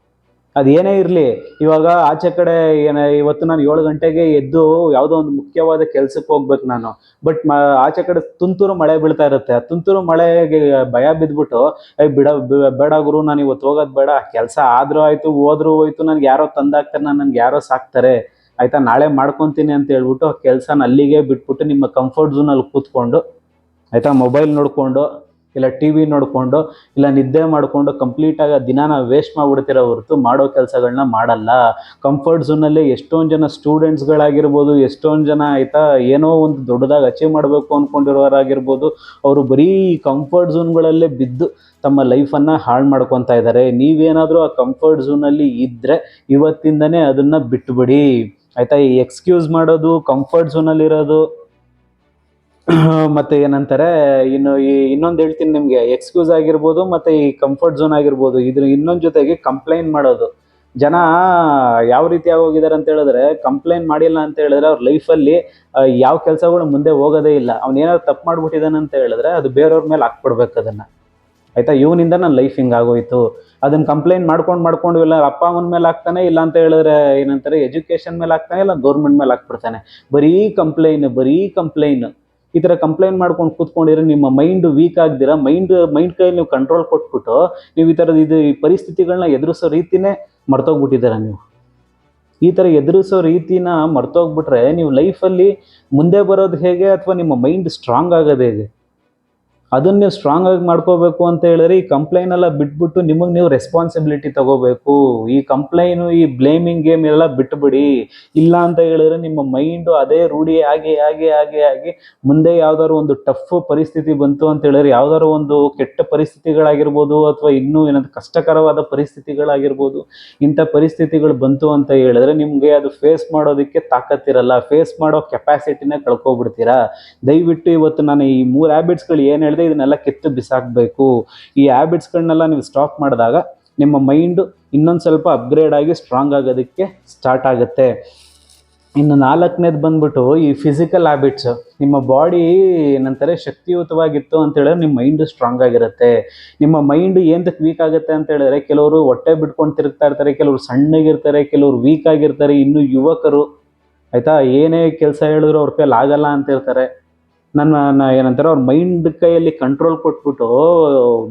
ಅದು ಏನೇ ಇರಲಿ, ಇವಾಗ ಆಚೆ ಕಡೆ ಏನ, ಇವತ್ತು ನಾನು ಏಳು ಗಂಟೆಗೆ ಎದ್ದು ಯಾವುದೋ ಒಂದು ಮುಖ್ಯವಾದ ಕೆಲ್ಸಕ್ಕೆ ಹೋಗ್ಬೇಕು ನಾನು. ಬಟ್ ಮ, ಆಚೆ ಕಡೆ ತುಂತುರು ಮಳೆ ಬೀಳ್ತಾ ಇರುತ್ತೆ. ಆ ತುಂತುರು ಮಳೆಗೆ ಭಯ ಬಿದ್ದುಬಿಟ್ಟು ಬಿಡ ಬೇಡ ಗುರು, ನಾನು ಇವತ್ತು ಹೋಗೋದು ಬೇಡ. ಕೆಲಸ ಆದರೂ ಆಯಿತು, ಹೋದ್ರೂ ಹೋಯ್ತು, ನನಗೆ ಯಾರೋ ತಂದಾಕ್ತಾರೆ ನನಗೆ ಯಾರೋ ಸಾಕ್ತಾರೆ. ಆಯಿತಾ, ನಾಳೆ ಮಾಡ್ಕೊತೀನಿ ಅಂತ ಹೇಳ್ಬಿಟ್ಟು ಆ ಕೆಲಸನ ಅಲ್ಲಿಗೆ ಬಿಟ್ಬಿಟ್ಟು ನಿಮ್ಮ ಕಂಫರ್ಟ್ ಝೋನಲ್ಲಿ ಕೂತ್ಕೊಂಡು, ಆಯಿತಾ ಮೊಬೈಲ್ ನೋಡಿಕೊಂಡು ಇಲ್ಲ ಟಿ ವಿ ನೋಡಿಕೊಂಡು, ಇಲ್ಲ ನಿದ್ದೆ ಮಾಡಿಕೊಂಡು ಕಂಪ್ಲೀಟಾಗಿ ಆ ದಿನಾನ ವೇಸ್ಟ್ ಮಾಡಿಬಿಡ್ತಿರೋ ಹೊರತು ಮಾಡೋ ಕೆಲಸಗಳನ್ನ ಮಾಡಲ್ಲ. ಕಂಫರ್ಟ್ ಝೋನಲ್ಲಿ ಎಷ್ಟೊಂದು ಜನ ಸ್ಟೂಡೆಂಟ್ಸ್ಗಳಾಗಿರ್ಬೋದು ಎಷ್ಟೊಂದು ಜನ ಆಯಿತಾ ಏನೋ ಒಂದು ದೊಡ್ಡದಾಗಿ ಅಚೀವ್ ಮಾಡಬೇಕು ಅಂದ್ಕೊಂಡಿರೋರಾಗಿರ್ಬೋದು ಅವರು ಬರೀ ಕಂಫರ್ಟ್ ಝೋನ್ಗಳಲ್ಲೇ ಬಿದ್ದು ತಮ್ಮ ಲೈಫನ್ನು ಹಾಳು ಮಾಡ್ಕೊತಾ ಇದ್ದಾರೆ ನೀವೇನಾದರೂ ಆ ಕಂಫರ್ಟ್ ಝೋನಲ್ಲಿ ಇದ್ದರೆ ಇವತ್ತಿಂದನೇ ಅದನ್ನು ಬಿಟ್ಟುಬಿಡಿ ಆಯಿತಾ ಈ ಎಕ್ಸ್ಕ್ಯೂಸ್ ಮಾಡೋದು ಕಂಫರ್ಟ್ ಝೋನಲ್ಲಿರೋದು <clears throat> ಮತ್ತೆ ಏನಂತಾರೆ, ಇನ್ನು ಈ ಇನ್ನೊಂದು ಹೇಳ್ತೀನಿ ನಿಮಗೆ ಎಕ್ಸ್ಕ್ಯೂಸ್ ಆಗಿರ್ಬೋದು ಮತ್ತೆ ಈ ಕಂಫರ್ಟ್ ಝೋನ್ ಆಗಿರ್ಬೋದು, ಇದ್ರ ಇನ್ನೊಂದು ಜೊತೆಗೆ ಕಂಪ್ಲೇಂಟ್ ಮಾಡೋದು. ಜನ ಯಾವ ರೀತಿ ಹೋಗಿದ್ದಾರೆ ಅಂತ ಹೇಳಿದ್ರೆ ಕಂಪ್ಲೇಂಟ್ ಮಾಡಿಲ್ಲ ಅಂತ ಹೇಳಿದ್ರೆ ಅವ್ರ ಲೈಫಲ್ಲಿ ಯಾವ ಕೆಲಸಗಳು ಮುಂದೆ ಹೋಗೋದೇ ಇಲ್ಲ. ಅವ್ನು ಏನಾದ್ರು ತಪ್ಪು ಮಾಡ್ಬಿಟ್ಟಿದ್ದಾನೆ ಅಂತ ಹೇಳಿದ್ರೆ ಅದು ಬೇರೆಯವ್ರ ಮೇಲೆ ಹಾಕ್ಬಿಡ್ಬೇಕು ಅದನ್ನು. ಆಯಿತಾ? ಇವನಿಂದ ನನ್ನ ಲೈಫ್ ಹಿಂಗೆ ಆಗೋಯ್ತು. ಅದನ್ನ ಕಂಪ್ಲೇಂಟ್ ಮಾಡ್ಕೊಂಡು ಮಾಡ್ಕೊಂಡು ಇಲ್ಲ ಅಪ್ಪ ಅಮ್ಮನ ಮೇಲೆ ಹಾಕ್ತಾನೆ, ಇಲ್ಲ ಅಂತ ಹೇಳಿದ್ರೆ ಏನಂತಾರೆ ಎಜುಕೇಷನ್ ಮೇಲೆ ಹಾಕ್ತಾನೆ, ಇಲ್ಲ ಗೌರ್ಮೆಂಟ್ ಮೇಲೆ ಹಾಕ್ಬಿಡ್ತಾನೆ. ಬರೀ ಕಂಪ್ಲೇನ್ ಬರೀ ಕಂಪ್ಲೇನ್ ಈ ಥರ ಕಂಪ್ಲೇಂಟ್ ಮಾಡ್ಕೊಂಡು ಕೂತ್ಕೊಂಡಿರೋ ನಿಮ್ಮ ಮೈಂಡ್ ವೀಕ್ ಆಗ್ದಿರ? ಮೈಂಡ್ ಮೈಂಡ್ ಕೈಯಲ್ಲಿ ನೀವು ಕಂಟ್ರೋಲ್ ಕೊಟ್ಬಿಟ್ಟು ನೀವು ಈ ಥರದ ಇದು ಈ ಪರಿಸ್ಥಿತಿಗಳನ್ನ ಎದುರಿಸೋ ರೀತಿನೇ ಮರ್ತೋಗ್ಬಿಟ್ಟಿದ್ದೀರ ನೀವು? ಈ ಥರ ಎದುರಿಸೋ ರೀತಿನ ಮರ್ತೋಗ್ಬಿಟ್ರೆ ನೀವು ಲೈಫಲ್ಲಿ ಮುಂದೆ ಬರೋದು ಹೇಗೆ ಅಥವಾ ನಿಮ್ಮ ಮೈಂಡ್ ಸ್ಟ್ರಾಂಗ್ ಆಗೋದು ಹೇಗೆ? ಅದನ್ನ ನೀವು ಸ್ಟ್ರಾಂಗ್ ಆಗಿ ಮಾಡ್ಕೋಬೇಕು ಅಂತ ಹೇಳಿದ್ರೆ ಈ ಕಂಪ್ಲೇನ್ ಎಲ್ಲ ಬಿಟ್ಬಿಟ್ಟು ನಿಮಗೆ ನೀವು ರೆಸ್ಪಾನ್ಸಿಬಿಲಿಟಿ ತಗೋಬೇಕು. ಈ ಕಂಪ್ಲೈನು ಈ ಬ್ಲೇಮಿಂಗ್ ಗೇಮ್ ಎಲ್ಲ ಬಿಟ್ಬಿಡಿ. ಇಲ್ಲ ಅಂತ ಹೇಳಿದ್ರೆ ನಿಮ್ಮ ಮೈಂಡು ಅದೇ ರೂಢಿ ಆಗಿ ಆಗಿ ಆಗಿ ಆಗಿ ಮುಂದೆ ಯಾವ್ದಾದ್ರು ಒಂದು ಟಫ್ ಪರಿಸ್ಥಿತಿ ಬಂತು ಅಂತ ಹೇಳಿದ್ರೆ ಯಾವ್ದಾದ್ರು ಒಂದು ಕೆಟ್ಟ ಪರಿಸ್ಥಿತಿಗಳಾಗಿರ್ಬೋದು ಅಥವಾ ಇನ್ನೂ ಏನಾದ್ರು ಕಷ್ಟಕರವಾದ ಪರಿಸ್ಥಿತಿಗಳಾಗಿರ್ಬೋದು, ಇಂಥ ಪರಿಸ್ಥಿತಿಗಳು ಬಂತು ಅಂತ ಹೇಳಿದ್ರೆ ನಿಮಗೆ ಅದು ಫೇಸ್ ಮಾಡೋದಕ್ಕೆ ತಾಕತ್ತಿರಲ್ಲ ಫೇಸ್ ಮಾಡೋ ಕೆಪಾಸಿಟಿನೇ ಕಳ್ಕೊಬಿಡ್ತೀರಾ? ದಯವಿಟ್ಟು ಇವತ್ತು ನಾನು ಈ ಮೂರು ಹ್ಯಾಬಿಟ್ಸ್ಗಳು ಏನು ಹೇಳಿದೆ ಇದನ್ನೆಲ್ಲ ಕೆತ್ತು ಬಿಸಾಕಬೇಕು. ಈ ಹ್ಯಾಬಿಟ್ಸ್ಗಳನ್ನೆಲ್ಲ ನೀವು ಸ್ಟಾಪ್ ಮಾಡಿದಾಗ ನಿಮ್ಮ ಮೈಂಡು ಇನ್ನೊಂದು ಸ್ವಲ್ಪ ಅಪ್ಗ್ರೇಡ್ ಆಗಿ ಸ್ಟ್ರಾಂಗ್ ಆಗೋದಕ್ಕೆ ಸ್ಟಾರ್ಟ್ ಆಗುತ್ತೆ. ಇನ್ನು ನಾಲ್ಕನೇದು ಬಂದ್ಬಿಟ್ಟು ಈ ಫಿಸಿಕಲ್ ಹ್ಯಾಬಿಟ್ಸ್ ನಿಮ್ಮ ಬಾಡಿ ಏನಂತಾರೆ ಶಕ್ತಿಯುತವಾಗಿತ್ತು ಅಂತ ಹೇಳಿದ್ರೆ ನಿಮ್ಮ ಮೈಂಡ್ ಸ್ಟ್ರಾಂಗ್ ಆಗಿರುತ್ತೆ. ನಿಮ್ಮ ಮೈಂಡ್ ಏನಕ್ಕೆ ವೀಕ್ ಆಗುತ್ತೆ ಅಂತ ಹೇಳಿದ್ರೆ ಕೆಲವರು ಹೊಟ್ಟೆ ಬಿಟ್ಕೊಂಡು ತಿರುಗ್ತಾ ಇರ್ತಾರೆ, ಕೆಲವರು ಸಣ್ಣಗಿರ್ತಾರೆ, ಕೆಲವರು ವೀಕ್ ಆಗಿರ್ತಾರೆ, ಇನ್ನು ಯುವಕರು, ಆಯ್ತಾ? ಏನೇ ಕೆಲಸ ಹೇಳಿದ್ರು ಅವ್ರ ಕೈಲಿ ಆಗಲ್ಲ ಅಂತ ಇರ್ತಾರೆ ನನ್ನ ಏನಂತಾರೆ, ಅವ್ರ ಮೈಂಡ್ ಕೈಯಲ್ಲಿ ಕಂಟ್ರೋಲ್ ಕೊಟ್ಬಿಟ್ಟು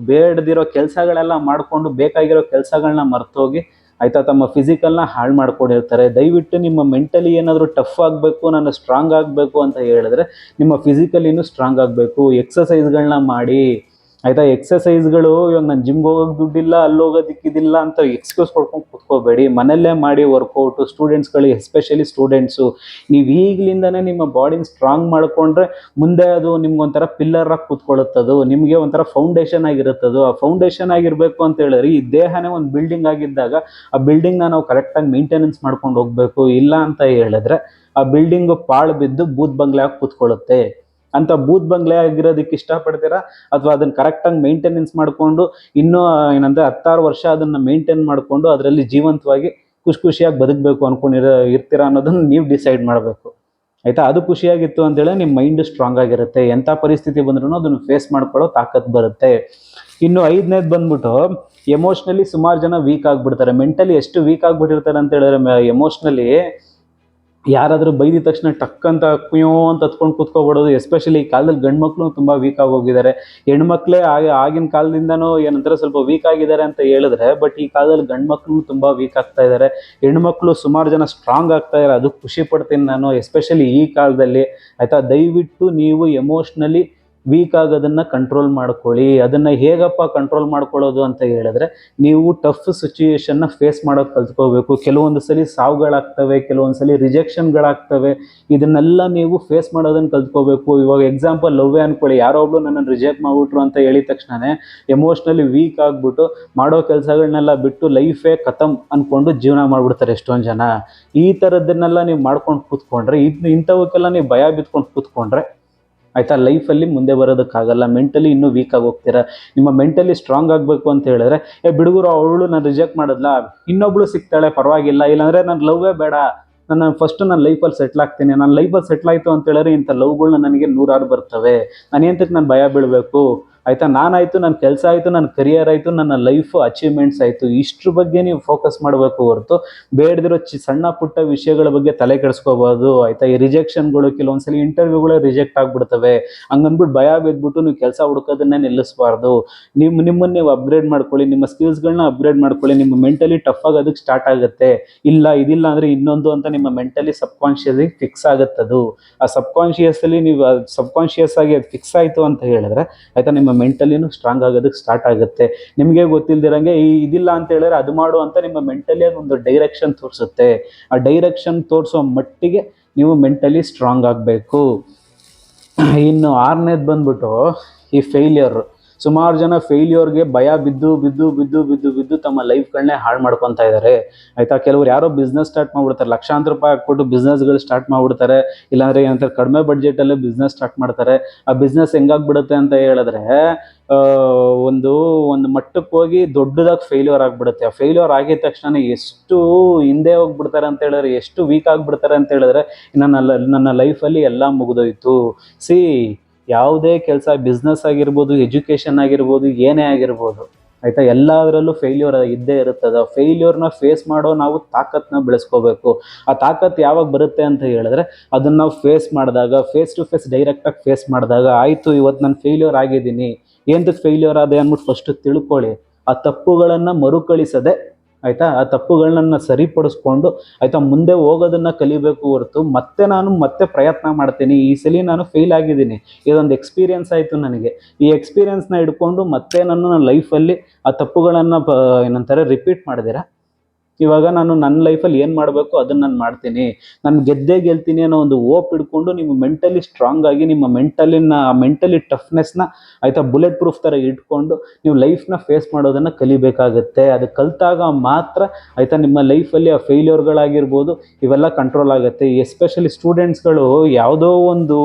ಬೇಡದಿರೋ ಕೆಲಸಗಳೆಲ್ಲ ಮಾಡಿಕೊಂಡು ಬೇಕಾಗಿರೋ ಕೆಲಸಗಳನ್ನ ಮರ್ತೋಗಿ ಆಯಿತಾ, ತಮ್ಮ ಫಿಸಿಕಲ್ನ ಹಾಳು ಮಾಡ್ಕೊಂಡಿರ್ತಾರೆ. ದಯವಿಟ್ಟು ನಿಮ್ಮ ಮೆಂಟಲಿ ಏನಾದರೂ ಟಫ್ ಆಗಬೇಕು ನಾನು ಸ್ಟ್ರಾಂಗ್ ಆಗಬೇಕು ಅಂತ ಹೇಳಿದ್ರೆ ನಿಮ್ಮ ಫಿಸಿಕಲಿನೂ ಸ್ಟ್ರಾಂಗ್ ಆಗಬೇಕು. ಎಕ್ಸಸೈಸ್ಗಳನ್ನ ಮಾಡಿ. ಆಯ್ತಾ ಎಕ್ಸಸೈಸ್ಗಳು ಇವಾಗ ನಾನು ಜಿಮ್ಗೆ ಹೋಗೋಕೆ ದುಡ್ಡಿಲ್ಲ, ಅಲ್ಲಿ ಹೋಗೋದಿಕ್ಕಿದಿಲ್ಲ ಅಂತ ಎಕ್ಸ್ಕ್ಯೂಸ್ ಕೊಡ್ಕೊಂಡು ಕುತ್ಕೋಬೇಡಿ. ಮನೆಯಲ್ಲೇ ಮಾಡಿ ವರ್ಕೌಟು ಸ್ಟೂಡೆಂಟ್ಸ್ಗಳಿಗೆ ಎಸ್ಪೆಷಲಿ ಸ್ಟೂಡೆಂಟ್ಸು ನೀವು ಈಗಲಿಂದನೇ ನಿಮ್ಮ ಬಾಡಿನ ಸ್ಟ್ರಾಂಗ್ ಮಾಡಿಕೊಂಡ್ರೆ ಮುಂದೆ ಅದು ನಿಮ್ಗೊಂಥರ ಪಿಲ್ಲರ್ ಆಗಿ ಕೂತ್ಕೊಳ್ಳುತ್ತದು ನಿಮಗೆ ಒಂಥರ ಫೌಂಡೇಶನ್ ಆಗಿರುತ್ತದು. ಆ ಫೌಂಡೇಶನ್ ಆಗಿರಬೇಕು ಅಂತ ಹೇಳಿದ್ರೆ ಈ ದೇಹನೇ ಒಂದು ಬಿಲ್ಡಿಂಗ್ ಆಗಿದ್ದಾಗ ಆ ಬಿಲ್ಡಿಂಗ್ನ ನಾವು ಕರೆಕ್ಟಾಗಿ ಮೇಂಟೆನೆನ್ಸ್ ಮಾಡ್ಕೊಂಡು ಹೋಗಬೇಕು. ಇಲ್ಲ ಅಂತ ಹೇಳಿದ್ರೆ ಆ ಬಿಲ್ಡಿಂಗು ಪಾಳು ಬಿದ್ದು ಬೂತ್ ಬಂಗ್ಲೆ ಆಗಿ ಕೂತ್ಕೊಳ್ಳುತ್ತೆ ಅಂತ ಬೂತ್ ಬಂಗ್ಲೆ ಆಗಿರೋದಕ್ಕೆ ಇಷ್ಟಪಡ್ತೀರಾ? ಅಥವಾ ಅದನ್ನ ಕರೆಕ್ಟಾಗಿ ಮೇಂಟೆನೆನ್ಸ್ ಮಾಡಿಕೊಂಡು ಇನ್ನೂ ಏನಂದ್ರೆ ಹತ್ತಾರು ವರ್ಷ ಅದನ್ನ ಮೇಂಟೈನ್ ಮಾಡಿಕೊಂಡು ಅದರಲ್ಲಿ ಜೀವಂತವಾಗಿ ಖುಷಿ ಖುಷಿಯಾಗಿ ಬದುಕಬೇಕು ಅನ್ಕೊಂಡಿರೋ, ಇರ್ತೀರಾ ಅನ್ನೋದನ್ನ ನೀವು ಡಿಸೈಡ್ ಮಾಡಬೇಕು. ಆಯ್ತಾ? ಅದು ಖುಷಿಯಾಗಿತ್ತು ಅಂತೇಳಿ ನಿಮ್ಮ ಮೈಂಡ್ ಸ್ಟ್ರಾಂಗ್ ಆಗಿರುತ್ತೆ. ಎಂಥ ಪರಿಸ್ಥಿತಿ ಬಂದ್ರೂ ಅದನ್ನು ಫೇಸ್ ಮಾಡ್ಕೊಳ್ಳೋ ತಾಕತ್ ಬರುತ್ತೆ. ಇನ್ನು ಐದನೇದು ಬಂದ್ಬಿಟ್ಟು ಎಮೋಷ್ನಲಿ ಸುಮಾರು ಜನ ವೀಕ್ ಆಗಿಬಿಡ್ತಾರೆ. ಮೆಂಟಲಿ ಎಷ್ಟು ವೀಕ್ ಆಗಿಬಿಟ್ಟಿರ್ತಾರೆ ಅಂತ ಹೇಳಿದ್ರೆ ಎಮೋಷ್ನಲಿ ಯಾರಾದರೂ ಬೈದಿದ ತಕ್ಷಣ ಟಕ್ ಅಂತ ಕುಯ್ಯೋ ಅಂತ ಹತ್ಕೊಂಡು ಕೂತ್ಕೊಬಿಡೋದು ಎಸ್ಪೆಷಲಿ ಈ ಕಾಲದಲ್ಲಿ ಗಂಡು ಮಕ್ಕಳು ತುಂಬ ವೀಕ್ ಆಗೋಗಿದ್ದಾರೆ. ಹೆಣ್ಮಕ್ಳೇ ಆಗ, ಆಗಿನ ಕಾಲದಿಂದನೂ ಏನಂತಾರೆ, ಸ್ವಲ್ಪ ವೀಕ್ ಆಗಿದ್ದಾರೆ ಅಂತ ಹೇಳಿದ್ರೆ ಬಟ್ ಈ ಕಾಲದಲ್ಲಿ ಗಂಡು ಮಕ್ಕಳು ತುಂಬ ವೀಕ್ ಆಗ್ತಾ ಇದ್ದಾರೆ. ಹೆಣ್ಮಕ್ಳು ಸುಮಾರು ಜನ ಸ್ಟ್ರಾಂಗ್ ಆಗ್ತಾ ಇದ್ದಾರೆ. ಅದು ಖುಷಿ ಪಡ್ತೀನಿ ನಾನು ಎಸ್ಪೆಷಲಿ ಈ ಕಾಲದಲ್ಲಿ. ಆಯಿತಾ? ದಯವಿಟ್ಟು ನೀವು ಎಮೋಷ್ನಲಿ ವೀಕ್ ಆಗೋದನ್ನು ಕಂಟ್ರೋಲ್ ಮಾಡ್ಕೊಳ್ಳಿ, ಅದನ್ನು ಹೇಗಪ್ಪ ಕಂಟ್ರೋಲ್ ಮಾಡ್ಕೊಳ್ಳೋದು ಅಂತ ಹೇಳಿದ್ರೆ, ನೀವು ಟಫ್ ಸಿಚುಯೇಷನ್ನ ಫೇಸ್ ಮಾಡೋದು ಕಲ್ತ್ಕೋಬೇಕು ಕೆಲವೊಂದು ಸಲ ಸಾವುಗಳಾಗ್ತವೆ, ಕೆಲವೊಂದು ಸಲ ರಿಜೆಕ್ಷನ್ಗಳಾಗ್ತವೆ, ಇದನ್ನೆಲ್ಲ ನೀವು ಫೇಸ್ ಮಾಡೋದನ್ನು ಕಲ್ತ್ಕೋಬೇಕು ಇವಾಗ ಎಕ್ಸಾಂಪಲ್ ಲವ್ವೇ ಅಂದ್ಕೊಳ್ಳಿ ಯಾರೋ ಒಬ್ಬರು ನನ್ನನ್ನು ರಿಜೆಕ್ಟ್ ಮಾಡಿಬಿಟ್ರು ಅಂತ ಹೇಳಿದ ತಕ್ಷಣನೇ ಎಮೋಷ್ನಲಿ ವೀಕ್ ಆಗಿಬಿಟ್ಟು ಮಾಡೋ ಕೆಲಸಗಳನ್ನೆಲ್ಲ ಬಿಟ್ಟು ಲೈಫೇ ಖತಮ್ ಅಂದ್ಕೊಂಡು ಜೀವನ ಮಾಡಿಬಿಡ್ತಾರೆ ಎಷ್ಟೊಂದು ಜನ. ಈ ಥರದ್ದನ್ನೆಲ್ಲ ನೀವು ಮಾಡ್ಕೊಂಡು ಕೂತ್ಕೊಂಡ್ರೆ, ಇದು ಇಂಥವಕ್ಕೆಲ್ಲ ನೀವು ಭಯ ಬಿತ್ಕೊಂಡು ಕೂತ್ಕೊಂಡ್ರೆ ಆಯ್ತಾ? ಲೈಫಲ್ಲಿ ಮುಂದೆ ಬರೋದಕ್ಕಾಗಲ್ಲ ಮೆಂಟಲಿ ಇನ್ನೂ ವೀಕ್ ಆಗಿ ಹೋಗ್ತೀರಾ? ನಿಮ್ಮ ಮೆಂಟಲಿ ಸ್ಟ್ರಾಂಗ್ ಆಗಬೇಕು ಅಂತ ಹೇಳಿದ್ರೆ, ಏ ಬಿಡುಗರು, ಅವಳು ನಾನು ರಿಜೆಕ್ಟ್ ಮಾಡಿದ್ಲ? ಇನ್ನೊಬ್ಳು ಸಿಗ್ತಾಳೆ, ಪರವಾಗಿಲ್ಲ. ಇಲ್ಲಾಂದ್ರೆ ನಾನು ಲವ್ವೇ ಬೇಡ. ನಾನು ಫಸ್ಟ್ ನನ್ನ ಲೈಫಲ್ಲಿ ಸೆಟ್ಲ್ ಆಗ್ತೀನಿ ನನ್ನ ಲೈಫಲ್ಲಿ ಸೆಟ್ಲ್ ಆಯಿತು ಅಂತ ಹೇಳಿದ್ರೆ ಇಂಥ ಲವ್ಗಳನ್ನ ನನಗೆ ನೂರಾರು ಬರ್ತವೆ. ನಾನು ಏನಂತಕ್ಕೆ ನಾನು ಭಯ ಬೀಳಬೇಕು? ಆಯಿತಾ, ನಾನಾಯಿತು ನನ್ನ ಕೆಲಸ ಆಯಿತು ನನ್ನ ಕರಿಯರ್ ಆಯಿತು, ನನ್ನ ಲೈಫು ಅಚೀವ್ಮೆಂಟ್ಸ್ ಆಯಿತು, ಇಷ್ಟ್ರ ಬಗ್ಗೆ ನೀವು ಫೋಕಸ್ ಮಾಡಬೇಕು ಹೊರತು ಬೇಡದಿರೋ ಚಿ, ಸಣ್ಣ ಪುಟ್ಟ ವಿಷಯಗಳ ಬಗ್ಗೆ ತಲೆ ಕೆಡಿಸ್ಕೋಬೋದು ಆಯಿತಾ, ಈ ರಿಜೆಕ್ಷನ್ಗಳು ಕೆಲವೊಂದ್ಸಲಿ ಇಂಟರ್ವ್ಯೂಗಳೇ ರಿಜೆಕ್ಟ್ ಆಗಿಬಿಡ್ತವೆ. ಹಂಗನ್ಬಿಟ್ಟು ಭಯ ಬಿದ್ದ್ಬಿಟ್ಟು ನೀವು ಕೆಲಸ ಹುಡುಕೋದನ್ನೇ ನಿಲ್ಲಿಸಬಾರ್ದು. ನಿಮ್ಮ ನಿಮ್ಮನ್ನು ನೀವು ಅಪ್ಗ್ರೇಡ್ ಮಾಡ್ಕೊಳ್ಳಿ, ನಿಮ್ಮ ಸ್ಕಿಲ್ಸ್ಗಳನ್ನ ಅಪ್ಗ್ರೇಡ್ ಮಾಡ್ಕೊಳ್ಳಿ, ನಿಮ್ಮ ಮೆಂಟಲಿ ಟಫ್ ಆಗೋದಕ್ಕೆ ಸ್ಟಾರ್ಟ್ ಆಗುತ್ತೆ. ಇಲ್ಲ, ಇದಿಲ್ಲ ಅಂದರೆ ಇನ್ನೊಂದು ಅಂತ ನಿಮ್ಮ ಮೆಂಟಲಿ ಸಬ್ಕಾನ್ಷಿಯಸ್ಲಿ ಫಿಕ್ಸ್ ಆಗುತ್ತದು. ಆ ಸಬ್ಕಾನ್ಷಿಯಸಲ್ಲಿ ನೀವು ಸಬ್ಕಾನ್ಷಿಯಸ್ ಆಗಿ ಅದು ಫಿಕ್ಸ್ ಆಯಿತು ಅಂತ ಹೇಳಿದ್ರೆ, ಆಯಿತಾ, ನಿಮ್ಮ ಮೆಂಟಲಿನೂ ಸ್ಟ್ರಾಂಗ್ ಆಗೋದಕ್ಕೆ ಸ್ಟಾರ್ಟ್ ಆಗುತ್ತೆ. ನಿಮಗೆ ಗೊತ್ತಿಲ್ದಿರಂಗೆ ಈ ಇದಿಲ್ಲ ಅಂತ ಹೇಳಿದ್ರೆ ಅದು ಮಾಡು ಅಂತ ನಿಮ್ಮ ಮೆಂಟಲಿ ಒಂದು ಡೈರೆಕ್ಷನ್ ತೋರಿಸುತ್ತೆ. ಆ ಡೈರೆಕ್ಷನ್ ತೋರಿಸೋ ಮಟ್ಟಿಗೆ ನೀವು ಮೆಂಟಲಿ ಸ್ಟ್ರಾಂಗ್ ಆಗಬೇಕು. ಇನ್ನು ಆರನೇದು ಬಂದ್ಬಿಟ್ಟು ಈ ಫೇಲ್ಯೂರ್ ಸುಮಾರು ಜನ ಫೇಲ್ಯೂರ್ಗೆ ಭಯ ಬಿದ್ದು ಬಿದ್ದು ಬಿದ್ದು ಬಿದ್ದು ಬಿದ್ದು ತಮ್ಮ ಲೈಫ್ಗಳನ್ನೇ ಹಾಳು ಮಾಡ್ಕೊತಾ ಇದ್ದಾರೆ ಆಯಿತಾ? ಕೆಲವ್ರು ಯಾರೋ ಬಿಸ್ನೆಸ್ ಸ್ಟಾರ್ಟ್ ಮಾಡ್ಬಿಡ್ತಾರೆ. ಲಕ್ಷಾಂತರ ರೂಪಾಯಿ ಹಾಕ್ಬಿಟ್ಟು ಬಿಸ್ನೆಸ್ಗಳು ಸ್ಟಾರ್ಟ್ ಮಾಡ್ಬಿಡ್ತಾರೆ. ಇಲ್ಲಾಂದ್ರೆ ಏನಂತಾರೆ, ಕಡಿಮೆ ಬಡ್ಜೆಟಲ್ಲೇ ಬಿಸ್ನೆಸ್ ಸ್ಟಾರ್ಟ್ ಮಾಡ್ತಾರೆ. ಆ ಬಿಸ್ನೆಸ್ ಹೆಂಗಾಗ್ಬಿಡುತ್ತೆ ಅಂತ ಹೇಳಿದ್ರೆ ಒಂದು ಒಂದು ಮಟ್ಟಕ್ಕೆ ಹೋಗಿ ದೊಡ್ಡದಾಗಿ ಫೇಲ್ಯೂರ್ ಆಗಿಬಿಡುತ್ತೆ. ಆ ಫೇಲ್ಯೂರ್ ಆಗಿದ ತಕ್ಷಣ ಎಷ್ಟು ಹಿಂದೆ ಹೋಗ್ಬಿಡ್ತಾರೆ ಅಂತ ಹೇಳಿದ್ರೆ, ಎಷ್ಟು ವೀಕ್ ಆಗಿಬಿಡ್ತಾರೆ ಅಂತ ಹೇಳಿದ್ರೆ, ನನ್ನ ನನ್ನ ಲೈಫಲ್ಲಿ ಎಲ್ಲ ಮುಗಿದೋಯ್ತು. ಸಿ ಯಾವುದೇ ಕೆಲಸ ಬಿಸ್ನೆಸ್ ಆಗಿರ್ಬೋದು ಎಜುಕೇಷನ್ ಆಗಿರ್ಬೋದು, ಏನೇ ಆಗಿರ್ಬೋದು, ಆಯ್ತಾ? ಎಲ್ಲದರಲ್ಲೂ ಫೇಲ್ಯೂರ್ ಇದ್ದೇ ಇರುತ್ತದೆ ಫೇಲ್ಯೂರ್ನ ಫೇಸ್ ಮಾಡೋ ನಾವು ತಾಕತ್ನ ಬೆಳೆಸ್ಕೋಬೇಕು. ಆ ತಾಕತ್ ಯಾವಾಗ ಬರುತ್ತೆ ಅಂತ ಹೇಳಿದ್ರೆ, ಅದನ್ನ ನಾವು ಫೇಸ್ ಮಾಡಿದಾಗ ಫೇಸ್ ಟು ಫೇಸ್ ಡೈರೆಕ್ಟಾಗಿ ಫೇಸ್ ಮಾಡಿದಾಗ, ಆಯಿತು ಇವತ್ತು ನಾನು ಫೇಲ್ಯೂರ್ ಆಗಿದ್ದೀನಿ. ಏನ್ ಫೇಲ್ಯೂರ್ ಆದೆ? ಅಂದ್ಬಿಟ್ಟು ಫಸ್ಟ್ ತಿಳ್ಕೊಳ್ಳಿ. ಆ ತಪ್ಪುಗಳನ್ನು ಮರುಕಳಿಸದೆ ಆಯಿತಾ? ಆ ತಪ್ಪುಗಳನ್ನ ಸರಿಪಡಿಸ್ಕೊಂಡು, ಆಯಿತಾ, ಮುಂದೆ ಹೋಗೋದನ್ನ ಕಲಿಬೇಕು ಹೊರತು ಮತ್ತೆ ನಾನು ಮತ್ತೆ ಪ್ರಯತ್ನ ಮಾಡ್ತೀನಿ. ಈ ಸಲ ನಾನು ಫೇಲ್ ಆಗಿದ್ದೀನಿ. ಇದೊಂದು ಎಕ್ಸ್ಪೀರಿಯನ್ಸ್ ಆಯಿತು ನನಗೆ. ಈ ಎಕ್ಸ್ಪೀರಿಯನ್ಸ್ನ ಹಿಡ್ಕೊಂಡು ಮತ್ತೆ ನಾನು ನನ್ನ ಲೈಫಲ್ಲಿ ಆ ತಪ್ಪುಗಳನ್ನು ಏನಂತಾರೆ ರಿಪೀಟ್ ಮಾಡಿದಿರ ಇವಾಗ ನಾನು ನನ್ನ ಲೈಫಲ್ಲಿ ಏನು ಮಾಡಬೇಕು ಅದನ್ನು ನಾನು ಮಾಡ್ತೀನಿ. ನಾನು ಗೆದ್ದೇ ಗೆಲ್ತೀನಿ ಅನ್ನೋ ಒಂದು ಓಪ್ ಇಟ್ಕೊಂಡು ನಿಮ್ಮ ಮೆಂಟಲಿ ಸ್ಟ್ರಾಂಗ್ ಆಗಿ ನಿಮ್ಮ ಮೆಂಟಲಿನ ಮೆಂಟಲಿ ಟಫ್ನೆಸ್ನ ಆಯಿತಾ ಬುಲೆಟ್ ಪ್ರೂಫ್ ಥರ ಇಟ್ಕೊಂಡು ನೀವು ಲೈಫ್ನ ಫೇಸ್ ಮಾಡೋದನ್ನು ಕಲಿಬೇಕಾಗುತ್ತೆ. ಅದು ಕಲಿತಾಗ ಮಾತ್ರ ಆಯಿತಾ ನಿಮ್ಮ ಲೈಫಲ್ಲಿ ಆ ಫೇಲ್ಯೂರ್ಗಳಾಗಿರ್ಬೋದು ಇವೆಲ್ಲ ಕಂಟ್ರೋಲ್ ಆಗುತ್ತೆ. ಎಸ್ಪೆಷಲಿ ಸ್ಟೂಡೆಂಟ್ಸ್ಗಳು ಯಾವುದೋ ಒಂದು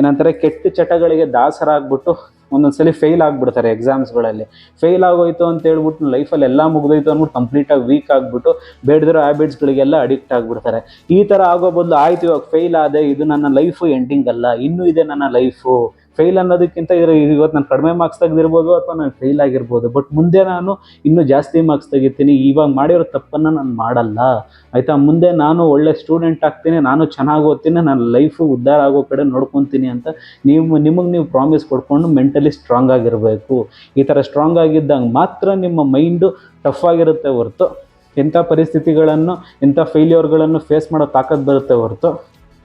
ಏನಂತಾರೆ ಕೆಟ್ಟ ಚಟಗಳಿಗೆ ದಾಸರಾಗ್ಬಿಟ್ಟು ಒಂದೊಂದ್ಸಲಿ ಫೇಲ್ ಆಗಿಬಿಡ್ತಾರೆ ಎಕ್ಸಾಮ್ಸ್ಗಳಲ್ಲಿ ಫೇಲ್ ಆಗೋಯ್ತು ಅಂತ ಹೇಳ್ಬಿಟ್ಟು ಲೈಫಲ್ಲಿ ಎಲ್ಲ ಮುಗಿದೋಯ್ತು ಅಂದ್ಬಿಟ್ಟು ಕಂಪ್ಲೀಟಾಗಿ ವೀಕ್ ಆಗಿಬಿಟ್ಟು ಬೇಡದಿರೋ ಹ್ಯಾಬಿಟ್ಸ್ಗಳಿಗೆಲ್ಲ ಅಡಿಕ್ಟ್ ಆಗಿಬಿಡ್ತಾರೆ. ಈ ಥರ ಆಗೋ ಬದಲು ಆಯ್ತು ಇವಾಗ ಫೇಲ್ ಆದೆ, ಇದು ನನ್ನ ಲೈಫು ಎಂಡಿಂಗ್ ಅಲ್ಲ, ಇನ್ನೂ ಇದೆ ನನ್ನ ಲೈಫು ಫೇಲ್ ಅನ್ನೋದಕ್ಕಿಂತ ಇದ್ರ ಇವತ್ತು ನಾನು ಕಡಿಮೆ ಮಾರ್ಕ್ಸ್ ತೆಗೆದಿರ್ಬೋದು ಅಥವಾ ನಾನು ಫೇಲ್ ಆಗಿರ್ಬೋದು. ಬಟ್ ಮುಂದೆ ನಾನು ಇನ್ನೂ ಜಾಸ್ತಿ ಮಾರ್ಕ್ಸ್ ತೆಗಿತೀನಿ. ಇವಾಗ ಮಾಡಿರೋ ತಪ್ಪನ್ನು ನಾನು ಮಾಡಲ್ಲ. ಆಯಿತಾ? ಮುಂದೆ ನಾನು ಒಳ್ಳೆ ಸ್ಟೂಡೆಂಟ್ ಆಗ್ತೀನಿ, ನಾನು ಚೆನ್ನಾಗಿ ಓದ್ತೀನಿ, ನನ್ನ ಲೈಫು ಉದ್ಧಾರ ಆಗೋ ಕಡೆ ನೋಡ್ಕೊತೀನಿ ಅಂತ ನೀವು, ನಿಮಗೆ ನೀವು ಪ್ರಾಮಿಸ್ ಕೊಡ್ಕೊಂಡು ಮೆಂಟಲಿ ಸ್ಟ್ರಾಂಗ್ ಆಗಿರಬೇಕು. ಈ ಥರ ಸ್ಟ್ರಾಂಗ್ ಆಗಿದ್ದಂಗೆ ಮಾತ್ರ ನಿಮ್ಮ ಮೈಂಡು ಟಫ್ ಆಗಿರುತ್ತೆ ಹೊರತು. ಎಂಥ ಪರಿಸ್ಥಿತಿಗಳನ್ನು, ಎಂಥ ಫೇಲ್ಯೂರ್ಗಳನ್ನು ಫೇಸ್ ಮಾಡೋ ತಾಕತ್ತು ಬರುತ್ತೆ ಹೊರತು.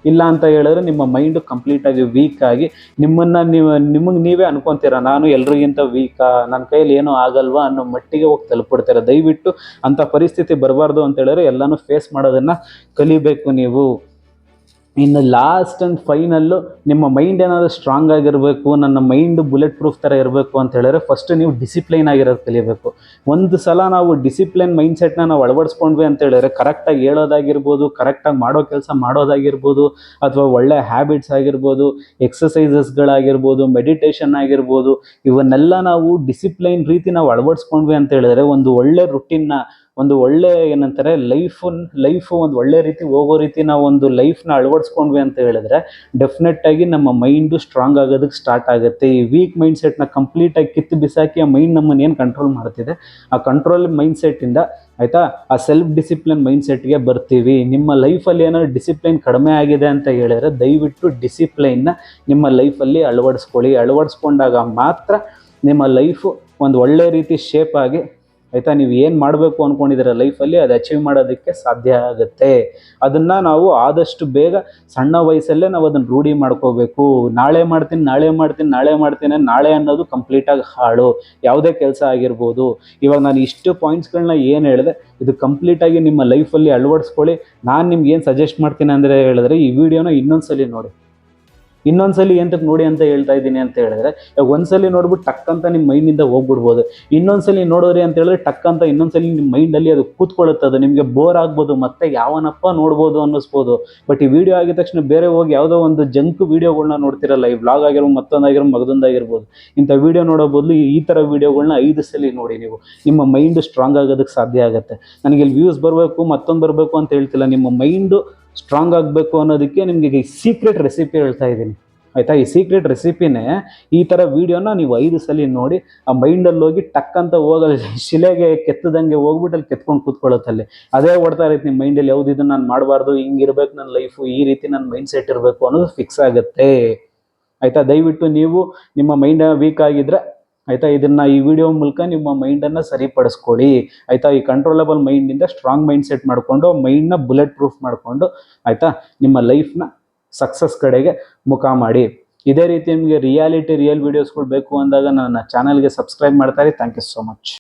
ಇಲ್ಲ ಅಂತ ಹೇಳಿದ್ರೆ ನಿಮ್ಮ ಮೈಂಡು ಕಂಪ್ಲೀಟಾಗಿ ವೀಕ್ ಆಗಿ ನಿಮ್ಮನ್ನು ನೀವು, ನಿಮಗೆ ನೀವೇ ಅನ್ಕೊಂತೀರ, ನಾನು ಎಲ್ರಿಗಿಂತ ವೀಕಾ ನನ್ನ ಕೈಯಲ್ಲಿ ಏನೂ ಆಗಲ್ವಾ ಅನ್ನೋ ಮಟ್ಟಿಗೆ ಹೋಗಿ ತಲುಪಿಡ್ತೀರ. ದಯವಿಟ್ಟು ಅಂಥ ಪರಿಸ್ಥಿತಿ ಬರಬಾರ್ದು ಅಂತ ಹೇಳಿದ್ರೆ ಎಲ್ಲನೂ ಫೇಸ್ ಮಾಡೋದನ್ನು ಕಲಿಬೇಕು ನೀವು. ಇನ್ನು ಲಾಸ್ಟ್ ಆ್ಯಂಡ್ ಫೈನಲ್ಲು ನಿಮ್ಮ ಮೈಂಡ್ ಏನಾದರೂ ಸ್ಟ್ರಾಂಗ್ ಆಗಿರಬೇಕು, ನನ್ನ ಮೈಂಡ್ ಬುಲೆಟ್ ಪ್ರೂಫ್ ಥರ ಇರಬೇಕು ಅಂತ ಹೇಳಿದ್ರೆ ಫಸ್ಟ್ ನೀವು ಡಿಸಿಪ್ಲೈನ್ ಆಗಿರೋದು ಕಲಿಬೇಕು. ಒಂದು ಸಲ ನಾವು ಡಿಸಿಪ್ಲೈನ್ ಮೈಂಡ್ಸೆಟ್ನ ನಾವು ಅಳವಡಿಸ್ಕೊಂಡ್ವಿ ಅಂತ ಹೇಳಿದ್ರೆ ಕರೆಕ್ಟಾಗಿ ಹೇಳೋದಾಗಿರ್ಬೋದು ಕರೆಕ್ಟಾಗಿ ಮಾಡೋ ಕೆಲಸ ಮಾಡೋದಾಗಿರ್ಬೋದು, ಅಥವಾ ಒಳ್ಳೆ ಹ್ಯಾಬಿಟ್ಸ್ ಆಗಿರ್ಬೋದು ಎಕ್ಸಸೈಸಸ್ಗಳಾಗಿರ್ಬೋದು ಮೆಡಿಟೇಷನ್ ಆಗಿರ್ಬೋದು, ಇವನ್ನೆಲ್ಲ ನಾವು ಡಿಸಿಪ್ಲೈನ್ ರೀತಿ ನಾವು ಅಳವಡಿಸ್ಕೊಂಡ್ವಿ ಅಂತ ಹೇಳಿದ್ರೆ ಒಂದು ಒಳ್ಳೆ ರುಟೀನ್ನ ಒಂದು ಒಳ್ಳೆ ಏನಂತಾರೆ ಲೈಫ್, ಲೈಫು ಒಂದು ಒಳ್ಳೆ ರೀತಿ ಹೋಗೋ ರೀತಿ ನಾವು ಒಂದು ಲೈಫ್ನ ಅಳವಡಿಸ್ಕೊಂಡ್ವಿ ಅಂತ ಹೇಳಿದ್ರೆ ಡೆಫಿನೆಟ್ ಆಗಿ ನಮ್ಮ ಮೈಂಡು ಸ್ಟ್ರಾಂಗ್ ಆಗೋದಕ್ಕೆ ಸ್ಟಾರ್ಟ್ ಆಗುತ್ತೆ. ಈ ವೀಕ್ ಮೈಂಡ್ ಸೆಟ್ನ ಕಂಪ್ಲೀಟಾಗಿ ಕಿತ್ತು ಬಿಸಾಕಿ ಆ ಮೈಂಡ್ ನಮ್ಮನ್ನು ಏನು ಕಂಟ್ರೋಲ್ ಮಾಡ್ತಿದೆ? ಆ ಕಂಟ್ರೋಲ್ ಮೈಂಡ್ ಸೆಟ್ಟಿಂದ ಆಯಿತಾ? ಆ ಸೆಲ್ಫ್ ಡಿಸಿಪ್ಲಿನ್ ಮೈಂಡ್ ಸೆಟ್ಗೆ ಬರ್ತೀವಿ. ನಿಮ್ಮ ಲೈಫಲ್ಲಿ ಏನಾದ್ರು ಡಿಸಿಪ್ಲೈನ್ ಕಡಿಮೆ ಆಗಿದೆ ಅಂತ ಹೇಳಿದ್ರೆ ದಯವಿಟ್ಟು ಡಿಸಿಪ್ಲೈನ್ನ ನಿಮ್ಮ ಲೈಫಲ್ಲಿ ಅಳವಡಿಸ್ಕೊಳ್ಳಿ. ಅಳವಡಿಸ್ಕೊಂಡಾಗ ಮಾತ್ರ ನಿಮ್ಮ ಲೈಫು ಒಂದು ಒಳ್ಳೆ ರೀತಿ ಶೇಪ್ ಆಗಿ ಆಯಿತಾ? ನೀವು ಏನು ಮಾಡಬೇಕು ಅಂದ್ಕೊಂಡಿದ್ದೀರ ಲೈಫಲ್ಲಿ ಅದು ಅಚೀವ್ ಮಾಡೋದಕ್ಕೆ ಸಾಧ್ಯ ಆಗುತ್ತೆ. ಅದನ್ನು ನಾವು ಆದಷ್ಟು ಬೇಗ ಸಣ್ಣ ವಯಸ್ಸಲ್ಲೇ ನಾವು ಅದನ್ನು ರೂಢಿ ಮಾಡ್ಕೋಬೇಕು. ನಾಳೆ ಮಾಡ್ತೀನಿ ನಾಳೆ ಮಾಡ್ತೀನಿ ನಾಳೆ ಮಾಡ್ತೀನಿ ನಾಳೆ ಅನ್ನೋದು ಕಂಪ್ಲೀಟಾಗಿ ಹಾಳು. ಯಾವುದೇ ಕೆಲಸ ಆಗಿರ್ಬೋದು. ಇವಾಗ ನಾನು ಇಷ್ಟು ಪಾಯಿಂಟ್ಸ್ಗಳನ್ನ ಏನು ಹೇಳಿದೆ, ಇದು ಕಂಪ್ಲೀಟಾಗಿ ನಿಮ್ಮ ಲೈಫಲ್ಲಿ ಅಳವಡಿಸ್ಕೊಳ್ಳಿ. ನಾನು ನಿಮ್ಗೆ ಏನು ಸಜೆಸ್ಟ್ ಮಾಡ್ತೀನಿ ಅಂದರೆ ಹೇಳಿದ್ರೆ ಈ ವಿಡಿಯೋನ ಇನ್ನೊಂದ್ಸಲಿ ನೋಡಿ. ಇನ್ನೊಂದ್ಸಲಿ ಎಂತಕ್ಕೆ ನೋಡಿ ಅಂತ ಹೇಳ್ತಾ ಇದ್ದೀನಿ ಅಂತ ಹೇಳಿದ್ರೆ ಒಂದ್ಸಲಿ ನೋಡ್ಬಿಟ್ಟು ಟಕ್ ಅಂತ ನಿಮ್ಮ ಮೈಂಡಿಂದ ಹೋಗ್ಬಿಡ್ಬೋದು. ಇನ್ನೊಂದ್ಸಲಿ ನೋಡೋರಿ ಅಂತ ಹೇಳಿದ್ರೆ ಟಕ್ ಅಂತ ಇನ್ನೊಂದ್ಸಲಿ ನಿಮ್ಮ ಮೈಂಡಲ್ಲಿ ಅದು ಕೂತ್ಕೊಳ್ಳುತ್ತೆ ಅದು ನಿಮಗೆ ಬೋರ್ ಆಗ್ಬೋದು, ಮತ್ತೆ ಯಾವನಪ್ಪ ನೋಡ್ಬೋದು ಅನ್ನಿಸ್ಬೋದು. ಬಟ್ ಈ ವಿಡಿಯೋ ಆಗಿದ ತಕ್ಷಣ ಬೇರೆ ಹೋಗಿ ಯಾವುದೋ ಒಂದು ಜಂಕ್ ವಿಡಿಯೋಗಳನ್ನ ನೋಡ್ತಿರಲ್ಲ, ಈ ವ್ಲಾಗ್ ಆಗಿರೋ ಮತ್ತೊಂದಾಗಿರೋ ಮಗದೊಂದಾಗಿರ್ಬೋದು, ಇಂಥ ವಿಡಿಯೋ ನೋಡೋ ಬದಲು ಈ ಥರ ವಿಡಿಯೋಗಳನ್ನ ಐದು ಸಲ ನೋಡಿ ನೀವು. ನಿಮ್ಮ ಮೈಂಡ್ ಸ್ಟ್ರಾಂಗ್ ಆಗೋದಕ್ಕೆ ಸಾಧ್ಯ ಆಗುತ್ತೆ. ನನಗೆ ಇಲ್ಲಿ ವ್ಯೂಸ್ ಬರಬೇಕು, ಮತ್ತೊಂದು ಬರಬೇಕು ಅಂತ ಹೇಳ್ತಿಲ್ಲ, ನಿಮ್ಮ ಮೈಂಡು ಸ್ಟ್ರಾಂಗ್ ಆಗಬೇಕು ಅನ್ನೋದಕ್ಕೆ ನಿಮಗೆ ಈ ಸೀಕ್ರೆಟ್ ರೆಸಿಪಿ ಹೇಳ್ತಾ ಇದ್ದೀನಿ. ಆಯಿತಾ? ಈ ಸೀಕ್ರೆಟ್ ರೆಸಿಪಿನೇ ಈ ಥರ ವೀಡಿಯೋನ ನೀವು ಐದು ಸಲ ನೋಡಿ, ಆ ಮೈಂಡಲ್ಲಿ ಹೋಗಿ ಟಕ್ ಅಂತ ಹೋಗಲ್ಲ ಶಿಲೆಗೆ ಕೆತ್ತದಂಗೆ ಹೋಗ್ಬಿಟ್ಟು ಅಲ್ಲಿ ಕೆತ್ಕೊಂಡು ಕೂತ್ಕೊಳ್ಳುತ್ತಲ್ಲಿ ಅದೇ ಓಡ್ತಾ ಇರುತ್ತೆ ನಿಮ್ಮ ಮೈಂಡಲ್ಲಿ ಯಾವ್ದು ಇದನ್ನು ನಾನು ಮಾಡಬಾರ್ದು ಹಿಂಗಿರ್ಬೇಕು ನನ್ನ ಲೈಫು ಈ ರೀತಿ ನನ್ನ ಮೈಂಡ್ ಸೆಟ್ ಇರಬೇಕು ಅನ್ನೋದು ಫಿಕ್ಸ್ ಆಗುತ್ತೆ. ಆಯಿತಾ? ದಯವಿಟ್ಟು ನೀವು ನಿಮ್ಮ ಮೈಂಡ್ ವೀಕ್ ಆಗಿದ್ರೆ ಆಯಿತಾ? ಇದನ್ನು ಈ ವಿಡಿಯೋ ಮೂಲಕ ನಿಮ್ಮ ಮೈಂಡನ್ನು ಸರಿಪಡಿಸ್ಕೊಳ್ಳಿ. ಆಯಿತಾ? ಈ ಕಂಟ್ರೋಲಬಲ್ ಮೈಂಡಿಂದ ಸ್ಟ್ರಾಂಗ್ ಮೈಂಡ್ ಸೆಟ್ ಮಾಡಿಕೊಂಡು ಮೈಂಡ್ನ ಬುಲೆಟ್ ಪ್ರೂಫ್ ಮಾಡಿಕೊಂಡು, ಆಯಿತಾ? ನಿಮ್ಮ ಲೈಫ್ನ ಸಕ್ಸಸ್ ಕಡೆಗೆ ಮುಖ ಮಾಡಿ. ಇದೇ ರೀತಿ ನಿಮಗೆ ರಿಯಾಲಿಟಿ ರಿಯಲ್ ವೀಡಿಯೋಸ್ಗಳು ಬೇಕು ಅಂದಾಗ ನನ್ನ ಚಾನಲ್ಗೆ ಸಬ್ಸ್ಕ್ರೈಬ್ ಮಾಡ್ತಾರೆ ಥ್ಯಾಂಕ್ ಯು ಸೋ ಮಚ್